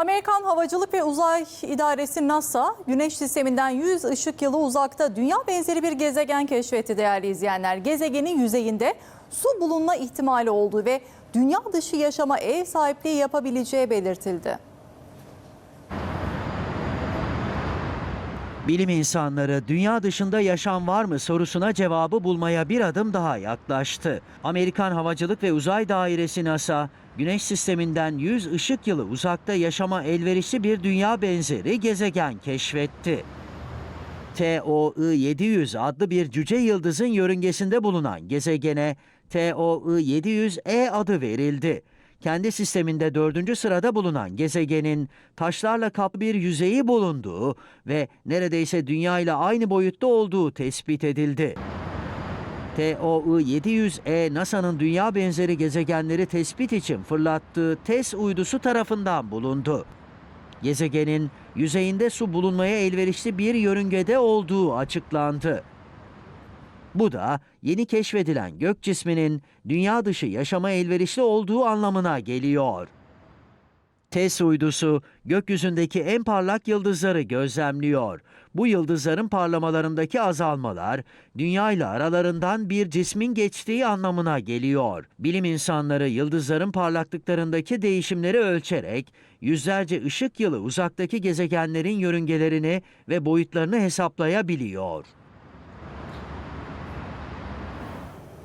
Amerikan Havacılık ve Uzay İdaresi NASA, Güneş sisteminden 100 ışık yılı uzakta dünya benzeri bir gezegen keşfetti değerli izleyenler. Gezegenin yüzeyinde su bulunma ihtimali olduğu ve dünya dışı yaşama ev sahipliği yapabileceği belirtildi. Bilim insanları dünya dışında yaşam var mı sorusuna cevabı bulmaya bir adım daha yaklaştı. Amerikan Havacılık ve Uzay Dairesi NASA, Güneş sisteminden 100 ışık yılı uzakta yaşama elverişli bir dünya benzeri gezegen keşfetti. TOI 700 adlı bir cüce yıldızın yörüngesinde bulunan gezegene TOI 700E adı verildi. Kendi sisteminde dördüncü sırada bulunan gezegenin taşlarla kaplı bir yüzeyi bulunduğu ve neredeyse Dünya ile aynı boyutta olduğu tespit edildi. TOI 700E NASA'nın dünya benzeri gezegenleri tespit için fırlattığı TESS uydusu tarafından bulundu. Gezegenin yüzeyinde su bulunmaya elverişli bir yörüngede olduğu açıklandı. Bu da yeni keşfedilen gök cisminin dünya dışı yaşama elverişli olduğu anlamına geliyor. TESS uydusu gökyüzündeki en parlak yıldızları gözlemliyor. Bu yıldızların parlamalarındaki azalmalar dünya ile aralarından bir cismin geçtiği anlamına geliyor. Bilim insanları yıldızların parlaklıklarındaki değişimleri ölçerek yüzlerce ışık yılı uzaktaki gezegenlerin yörüngelerini ve boyutlarını hesaplayabiliyor.